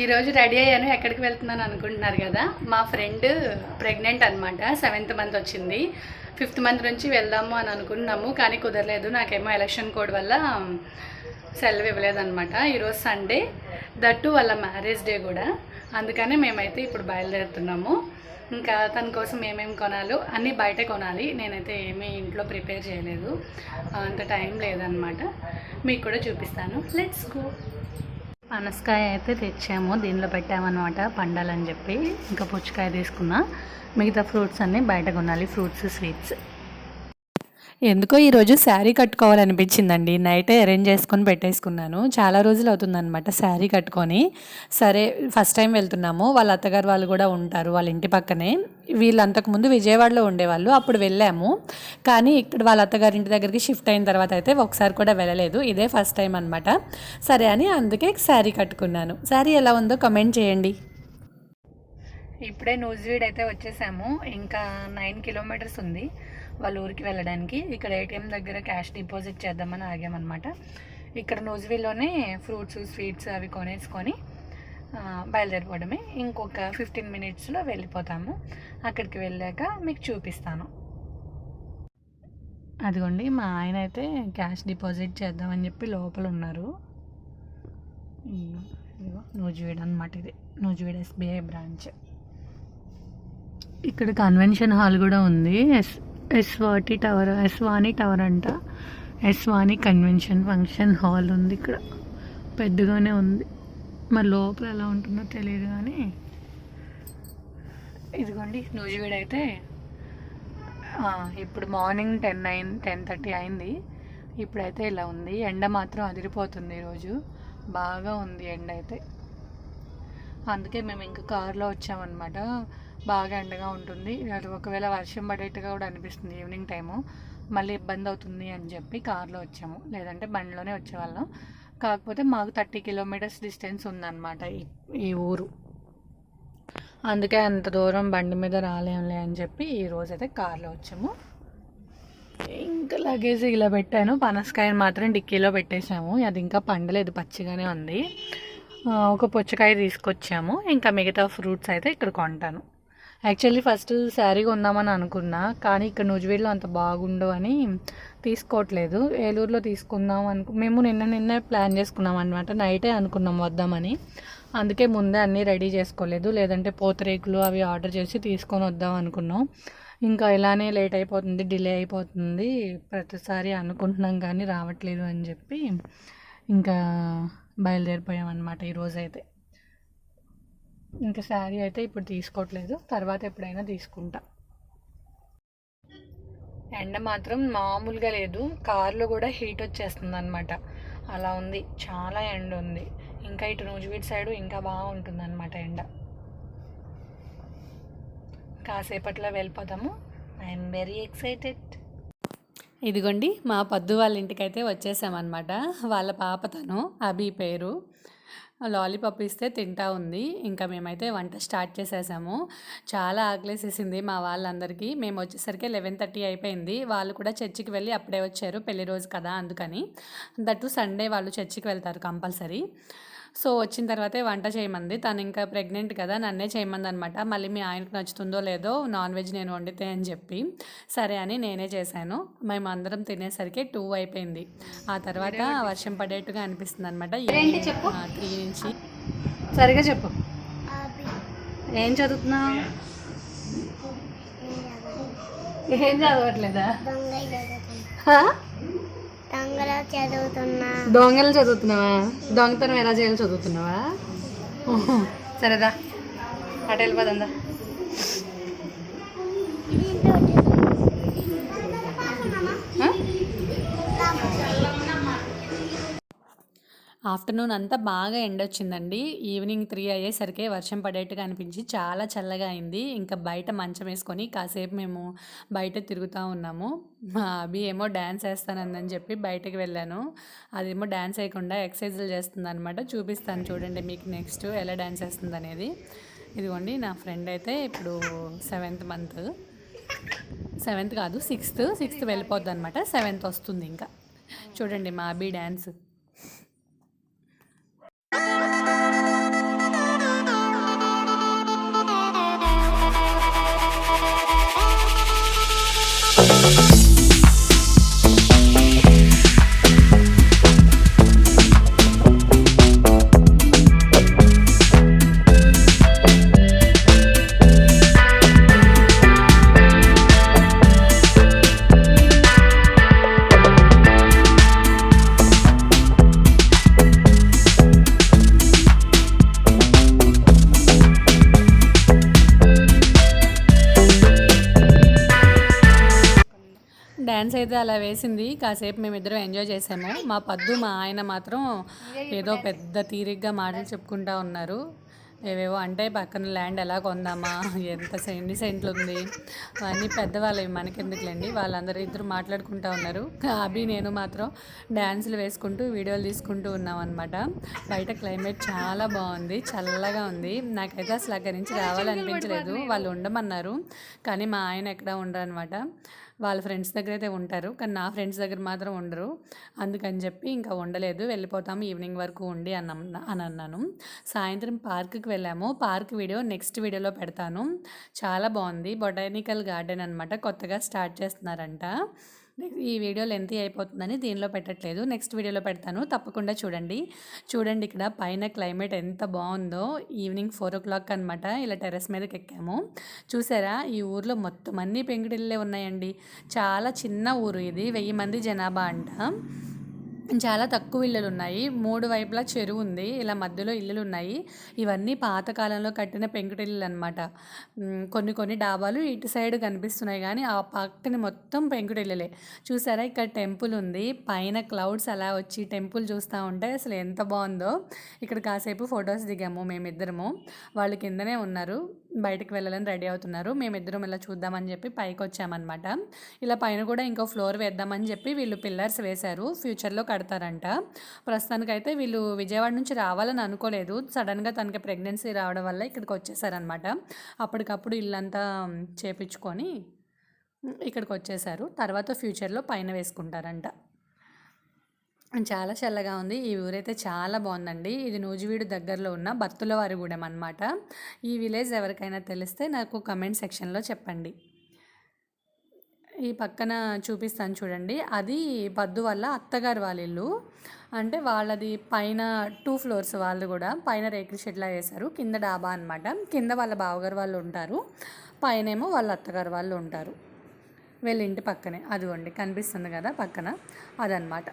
ఈరోజు రెడీ అయ్యాను ఎక్కడికి వెళ్తున్నాను అనుకుంటున్నారు కదా? మా ఫ్రెండ్ ప్రెగ్నెంట్ అనమాట సెవెంత్ మంత్ వచ్చింది. ఫిఫ్త్ మంత్ నుంచి వెళ్దాము అని అనుకున్నాము కానీ కుదరలేదు. నాకేమో ఎలక్షన్ కోడ్ వల్ల సెలవు ఇవ్వలేదన్నమాట. ఈరోజు సండే దట్టు వాళ్ళ మ్యారేజ్ డే కూడా. అందుకనే మేమైతే ఇప్పుడు బయలుదేరుతున్నాము. ఇంకా తన కోసం ఏమేమి కొనాలో అన్నీ బయట కొనాలి. నేనైతే ఏమీ ఇంట్లో ప్రిపేర్ చేయలేదు. అంత టైం లేదనమాట మీకు కూడా చూపిస్తాను. లెట్స్ గో పనసకాయ అయితే తెచ్చాము. దీనిలో పెట్టామన్నమాట పండాలని చెప్పి. ఇంకా పుచ్చకాయ తీసుకున్నా. మిగతా ఫ్రూట్స్ అన్నీ బయట కొనాలి. Fruits sweets. ఎందుకో ఈరోజు శారీ కట్టుకోవాలనిపించిందండి. నైటే అరేంజ్ చేసుకొని పెట్టేసుకున్నాను. చాలా రోజులు అవుతుందన్నమాట శారీ కట్టుకొని. సరే ఫస్ట్ టైం వెళ్తున్నాము. వాళ్ళ అత్తగారు వాళ్ళు కూడా ఉంటారు వాళ్ళ ఇంటి పక్కనే. వీళ్ళు అంతకుముందు విజయవాడలో ఉండేవాళ్ళు. అప్పుడు వెళ్ళాము. కానీ ఇక్కడ వాళ్ళ అత్తగారి ఇంటి దగ్గరికి షిఫ్ట్ అయిన తర్వాత అయితే ఒకసారి కూడా వెళ్ళలేదు. ఇదే ఫస్ట్ టైం అనమాట సరే అని అందుకే శారీ కట్టుకున్నాను. శారీ ఎలా ఉందో కమెంట్ చేయండి. ఇప్పుడే నూజివీడ్ అయితే వచ్చేసాము. ఇంకా నైన్ కిలోమీటర్స్ ఉంది. వాళ్ళ ఊరికి వెళ్ళడానికి. ఇక్కడ ఏటీఎం దగ్గర క్యాష్ డిపాజిట్ చేద్దామని ఆగామన్నమాట. ఇక్కడ నూజివీడ్లోనే ఫ్రూట్స్ స్వీట్స్ అవి కొనేసుకొని బయలుదేరిపోవడమే. ఇంకొక ఫిఫ్టీన్ మినిట్స్లో వెళ్ళిపోతాము. అక్కడికి వెళ్ళాక మీకు చూపిస్తాను. అదిగోండి మా ఆయన అయితే క్యాష్ డిపాజిట్ చేద్దామని చెప్పి లోపల ఉన్నారు. ఇదిగో, నూజివీడ్ అనమాట ఇది. నూజివీడ్ ఎస్బీఐ బ్రాంచ్ ఇక్కడ కన్వెన్షన్ హాల్ కూడా ఉంది. ఎస్ ఎస్వాటి టవర్ ఎస్వాని టవర్ అంట. ఎస్వాని కన్వెన్షన్ ఫంక్షన్ హాల్ ఉంది ఇక్కడ. పెద్దగానే ఉంది. మరి లోపల ఎలా ఉంటుందో తెలియదు కానీ. ఇదిగోండి నూజివీడ్ అయితే ఇప్పుడు morning ten nine ten thirty అయింది. ఇప్పుడైతే ఇలా ఉంది. ఎండ మాత్రం అదిరిపోతుంది ఈరోజు. బాగా ఉంది ఎండ అయితే అందుకే మేము ఇంకా కార్లో వచ్చామన్నమాట. బాగా ఎండగా ఉంటుంది. అది ఒకవేళ వర్షం పడేట్టుగా కూడా అనిపిస్తుంది ఈవినింగ్ టైము. మళ్ళీ ఇబ్బంది అవుతుంది అని చెప్పి కార్లో వచ్చాము. లేదంటే బండిలోనే వచ్చేవాళ్ళం. కాకపోతే మాకు థర్టీ కిలోమీటర్స్ డిస్టెన్స్ ఉందన్నమాట ఈ ఈ ఊరు. అందుకే అంత దూరం బండి మీద రాలేంలే అని చెప్పి ఈ రోజైతే కార్లో వచ్చాము. ఇంకా లగేజ్ ఇలా పెట్టాను. పనసకాయని మాత్రం డిక్కీలో పెట్టేశాము. అది ఇంకా పండలేదు పచ్చిగానే ఉంది. ఒక పుచ్చకాయ తీసుకొచ్చాము. ఇంకా మిగతా ఫ్రూట్స్ అయితే ఇక్కడ కొంటాను. యాక్చువల్లీ ఫస్ట్ శారీ కొందామని అనుకున్నా కానీ ఇక్కడ నూజివీడులో అంత బాగుండవు అని తీసుకోవట్లేదు. ఏలూరులో తీసుకుందాం అనుకు మేము నిన్న నిన్నే ప్లాన్ చేసుకున్నాం అనమాట నైటే అనుకున్నాం వద్దామని. అందుకే ముందే అన్నీ రెడీ చేసుకోలేదు. లేదంటే పోతరేకులు అవి ఆర్డర్ చేసి తీసుకొని వద్దాం అనుకున్నాం. ఇంకా ఇలానే లేట్ అయిపోతుంది డిలే అయిపోతుంది. ప్రతిసారి అనుకుంటున్నాం కానీ రావట్లేదు అని చెప్పి ఇంకా బయలుదేరిపోయాం అనమాట ఈరోజు అయితే ఇంకా శారీ అయితే ఇప్పుడు తీసుకోవట్లేదు. తర్వాత ఎప్పుడైనా తీసుకుంటా. ఎండ మాత్రం మామూలుగా లేదు. కార్లో కూడా హీట్ వచ్చేస్తుంది అనమాట అలా ఉంది. చాలా ఎండ ఉంది. ఇంకా ఇటు నూజివీడ్ సైడ్ ఇంకా బాగుంటుంది అనమాట ఎండ. కాసేపట్లో వెళ్ళిపోతాము ఐఎమ్ వెరీ ఎక్సైటెడ్. ఇదిగోండి మా పద్దు వాళ్ళ ఇంటికైతే వచ్చేసామన్నమాట. వాళ్ళ పాప తను అభి పేరు. లాలీపాప్ ఇస్తే తింటా ఉంది. ఇంకా మేమైతే వంట స్టార్ట్ చేసేసాము. చాలా ఆకలేసేసింది మా వాళ్ళందరికీ. మేము వచ్చేసరికి లెవెన్ థర్టీ అయిపోయింది. వాళ్ళు కూడా చర్చికి వెళ్ళి అప్పుడే వచ్చారు. పెళ్ళి రోజు కదా అందుకని. దట్టు సండే వాళ్ళు చర్చికి వెళ్తారు కంపల్సరీ. సో వచ్చిన తర్వాతే వంట చేయమంది. తను ఇంకా ప్రెగ్నెంట్ కదా నన్నే చేయమంది అనమాట మళ్ళీ మీ ఆయనకు నచ్చుతుందో లేదో నాన్ వెజ్ నేను వండితే అని చెప్పి సరే అని నేనే చేశాను. మేము అందరం తినేసరికి టూ అయిపోయింది. ఆ తర్వాత వర్షం పడేట్టుగా అనిపిస్తుంది అనమాట చెప్పు. త్రీ నుంచి సరిగా చెప్పు. ఏం చదువుతున్నావు? ఏం చదవట్లేదా? హా? దొంగలో చదువుతున్నా. దొంగలు చదువుతున్నావా? దొంగతనం ఎలా చేయాలో చదువుతున్నావా? సరేదా. అటు వెళ్ళిపోదా ఆఫ్టర్నూన్ అంతా బాగా ఎండ వచ్చిందండి ఈవినింగ్ త్రీ అయ్యేసరికి వర్షం పడేట్టుగా అనిపించి చాలా చల్లగా అయింది. ఇంకా బయట మంచం వేసుకొని కాసేపు మేము బయట తిరుగుతూ ఉన్నాము. మా అభి ఏమో డ్యాన్స్ వేస్తానందని చెప్పి బయటకు వెళ్ళాను. అదేమో డ్యాన్స్ వేయకుండా ఎక్సర్సైజులు చేస్తుంది అనమాట చూపిస్తాను చూడండి మీకు నెక్స్ట్ ఎలా డ్యాన్స్ వేస్తుంది అనేది ఇదిగోండి నా ఫ్రెండ్ అయితే ఇప్పుడు సెవెంత్ మంత్. సెవెంత్ కాదు సిక్స్త్. సిక్స్త్ వెళ్ళిపోద్ది అనమాట సెవెంత్ వస్తుంది ఇంకా. చూడండి మా అభి డ్యాన్స్ అయితే అలా వేసింది కాసేపు మేమిద్దరం ఎంజాయ్ చేసాము. మా పద్దు మా ఆయన మాత్రం ఏదో పెద్ద తీరిగ్గా మాటలు చెప్పుకుంటా ఉన్నారు. ఏవేవో అంటే పక్కన ల్యాండ్ ఎలా కొందామా ఎంత ఎన్ని సెంట్లు ఉంది అవన్నీ పెద్దవాళ్ళవి మనకెందుకులేండి. వాళ్ళందరూ ఇద్దరు మాట్లాడుకుంటా ఉన్నారు. అభి నేను మాత్రం డ్యాన్సులు వేసుకుంటూ వీడియోలు తీసుకుంటూ ఉన్నాం అనమాట బయట క్లైమేట్ చాలా బాగుంది చల్లగా ఉంది. నాకైతే అసలు అక్కడి నుంచి రావాలనిపించలేదు. వాళ్ళు ఉండమన్నారు కానీ మా ఆయన ఎక్కడ ఉండరు అనమాట వాళ్ళ ఫ్రెండ్స్ దగ్గర అయితే ఉంటారు. కానీ నా ఫ్రెండ్స్ దగ్గర మాత్రం ఉండరు. అందుకని చెప్పి ఇంకా ఉండలేదు. వెళ్ళిపోతాము ఈవినింగ్ వరకు ఉండి అన్న అని అన్నాను. సాయంత్రం పార్క్కి వెళ్ళాము. పార్క్ వీడియో నెక్స్ట్ వీడియోలో పెడతాను. చాలా బాగుంది. బొటానికల్ గార్డెన్ అనమాట కొత్తగా స్టార్ట్ చేస్తున్నారంట. ఈ వీడియో లెంత్ అయిపోతుందని దీనిలో పెట్టట్లేదు. నెక్స్ట్ వీడియోలో పెడతాను. తప్పకుండా చూడండి. చూడండి ఇక్కడ పైన క్లైమేట్ ఎంత బాగుందో. ఈవినింగ్ ఫోర్ ఓ క్లాక్ అనమాట ఇలా టెర్రస్ మీదకి ఎక్కాము. చూసారా? ఈ ఊర్లో మొత్తం అన్ని పెంకుటిల్లే ఉన్నాయండి. చాలా చిన్న ఊరు ఇది. వెయ్యి మంది జనాభా అంట. చాలా తక్కువ ఇళ్ళలు ఉన్నాయి మూడు వైపులా చెరువు ఉంది. ఇలా మధ్యలో ఇల్లులు ఉన్నాయి ఇవన్నీ పాతకాలంలో కట్టిన పెంకుటిల్లు అనమాట కొన్ని కొన్ని డాబాలు ఇటు సైడ్ కనిపిస్తున్నాయి కానీ ఆ పక్కన మొత్తం పెంకుటిల్లులే. చూసారా? ఇక్కడ టెంపుల్ ఉంది. పైన క్లౌడ్స్ అలా వచ్చి టెంపుల్ చూస్తూ ఉంటే అసలు ఎంత బాగుందో. ఇక్కడ కాసేపు ఫొటోస్ దిగాము మేమిద్దరము. వాళ్ళు కిందనే ఉన్నారు. బయటకు వెళ్ళాలని రెడీ అవుతున్నారు. మేమిద్దరం ఇలా చూద్దామని చెప్పి పైకి వచ్చామన్నమాట ఇలా పైన కూడా ఇంకో ఫ్లోర్ వేద్దామని చెప్పి వీళ్ళు పిల్లర్స్ వేశారు. ఫ్యూచర్లో కడతారంట. ప్రస్తుతానికైతే వీళ్ళు విజయవాడ నుంచి రావాలని అనుకోలేదు. సడన్గా తనకి ప్రెగ్నెన్సీ రావడం వల్ల ఇక్కడికి వచ్చేసారనమాట అప్పటికప్పుడు ఇల్లంతా చేపించుకొని ఇక్కడికి వచ్చేసారు. తర్వాత ఫ్యూచర్లో పైన వేసుకుంటారంట. చాలా చల్లగా ఉంది. ఈ ఊరైతే చాలా బాగుందండి. ఇది నూజివీడు దగ్గరలో ఉన్న బత్తులవారిగూడెం అనమాట ఈ విలేజ్ ఎవరికైనా తెలిస్తే నాకు కమెంట్ సెక్షన్లో చెప్పండి. ఈ పక్కన చూపిస్తాను చూడండి. అది పద్దు వల్ల అత్తగారు వాళ్ళ ఇల్లు. అంటే వాళ్ళది పైన టూ ఫ్లోర్స్ వాళ్ళు కూడా పైన రేకుల షెడ్లా వేశారు కింద డాబా అనమాట కింద వాళ్ళ బావగారు వాళ్ళు ఉంటారు. పైనేమో వాళ్ళ అత్తగారు వాళ్ళు ఉంటారు. వీళ్ళ ఇంటి పక్కనే. అదిగోండి. కనిపిస్తుంది కదా పక్కన. అదనమాట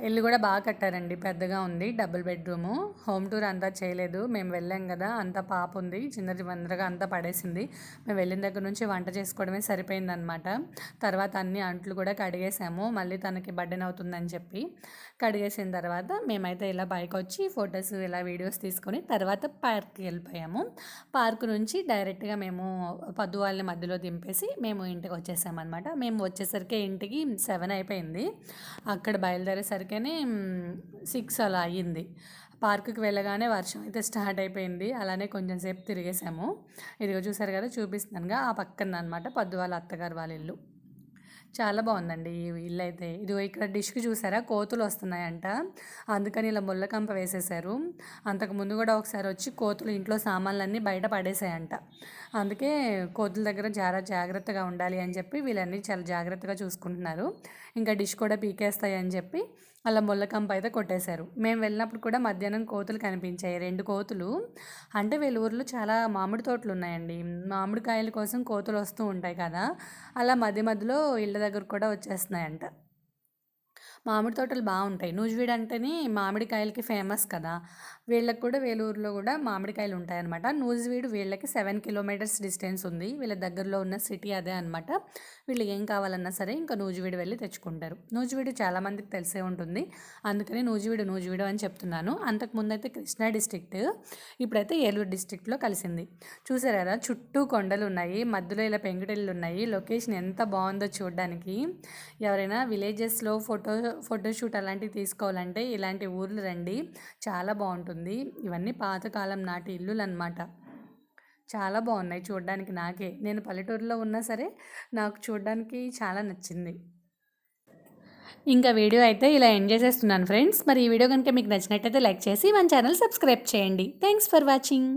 ఇల్లు కూడా బాగా కట్టారండి. పెద్దగా ఉంది. Double bedroom. హోమ్ టూర్ అంతా చేయలేదు. మేము వెళ్ళాం కదా. అంత పాప ఉంది. చిన్న చిన్నగా అంతా పడేసింది. మేము వెళ్ళిన దగ్గర నుంచి వంట చేసుకోవడమే సరిపోయిందనమాట తర్వాత అన్ని అంట్లు కూడా కడిగేసాము మళ్ళీ తనకి బడ్డెన్ అవుతుందని చెప్పి కడిగేసిన తర్వాత మేమైతే ఇలా బైక్ వచ్చి ఫొటోస్ ఇలా వీడియోస్ తీసుకొని తర్వాత పార్క్కి వెళ్ళిపోయాము. పార్క్ నుంచి డైరెక్ట్గా మేము పద్దు వాళ్ళని మధ్యలో దింపేసి మేము ఇంటికి వచ్చేసామన్నమాట. మేము వచ్చేసరికి ఇంటికి సెవెన్ అయిపోయింది. అక్కడ బయలుదేరేసరికి వచ్చేసరికనే సిక్స్ అలా అయ్యింది. పార్కుకి వెళ్ళగానే వర్షం అయితే స్టార్ట్ అయిపోయింది. అలానే కొంచెం సేపు తిరిగేసాము. ఇదిగో చూసారు కదా చూపిస్తున్నానుగా ఆ పక్కన అనమాట పద్దు వాళ్ళ అత్తగారు వాళ్ళ ఇల్లు. చాలా బాగుందండి ఈ ఇల్లు అయితే ఇది ఇక్కడ డిష్కి చూసారా కోతులు వస్తున్నాయంట. అందుకని ఇలా ముళ్ళకంప వేసేసారు. అంతకు ముందు కూడా ఒకసారి వచ్చి కోతులు ఇంట్లో సామాన్లన్నీ బయట పడేసాయంట అందుకే కోతుల దగ్గర చాలా జాగ్రత్తగా ఉండాలి అని చెప్పి వీళ్ళన్నీ చాలా జాగ్రత్తగా చూసుకుంటున్నారు. ఇంకా డిష్ కూడా పీకేస్తాయి అని చెప్పి అలా ముళ్ళకంప అయితే కొట్టేశారు. మేము వెళ్ళినప్పుడు కూడా మధ్యాహ్నం కోతులు కనిపించాయి. రెండు కోతులు. అంటే వీళ్ళ చాలా మామిడి తోటలు ఉన్నాయండి. మామిడికాయల కోసం కోతులు వస్తూ ఉంటాయి కదా. అలా మధ్య మధ్యలో ఇళ్ళ దగ్గర కూడా వచ్చేస్తున్నాయంట. మామిడి తోటలు బాగుంటాయి. నూజివీడు అంటేనే మామిడికాయలకి ఫేమస్ కదా. వీళ్ళకి కూడా వేలూరులో కూడా మామిడికాయలు ఉంటాయన్నమాట. నూజివీడు వీళ్ళకి సెవెన్ కిలోమీటర్స్ డిస్టెన్స్ ఉంది. వీళ్ళ దగ్గరలో ఉన్న సిటీ అదే అనమాట వీళ్ళు ఏం కావాలన్నా సరే ఇంకా నూజివీడు వెళ్ళి తెచ్చుకుంటారు. నూజివీడు చాలామందికి తెలిసే ఉంటుంది. అందుకని నూజివీడు నూజివీడు అని చెప్తున్నాను. అంతకుముందు అయితే కృష్ణా డిస్ట్రిక్ట్ ఇప్పుడైతే ఏలూరు డిస్ట్రిక్ట్లో కలిసింది. చూసారు కదా చుట్టూ కొండలు ఉన్నాయి. మధ్యలో ఇలా పెంకుటిల్లు ఉన్నాయి. లొకేషన్ ఎంత బాగుందో చూడడానికి. ఎవరైనా విలేజెస్లో ఫోటో ఫోటోషూట్ అలాంటివి తీసుకోవాలంటే ఇలాంటి ఊర్లు రండి. చాలా బాగుంటుంది. ఇవన్నీ పాతకాలం నాటి ఇల్లులు అనమాట చాలా బాగున్నాయి చూడడానికి నాకే. నేను పల్లెటూరులో ఉన్నా సరే నాకు చూడడానికి చాలా నచ్చింది. ఇంకా వీడియో అయితే ఇలా ఎంజాయ్ చేస్తున్నాను ఫ్రెండ్స్. మరి ఈ వీడియో కనుక మీకు నచ్చినట్టయితే లైక్ చేసి మన ఛానల్ సబ్స్క్రైబ్ చేయండి. Thanks for watching.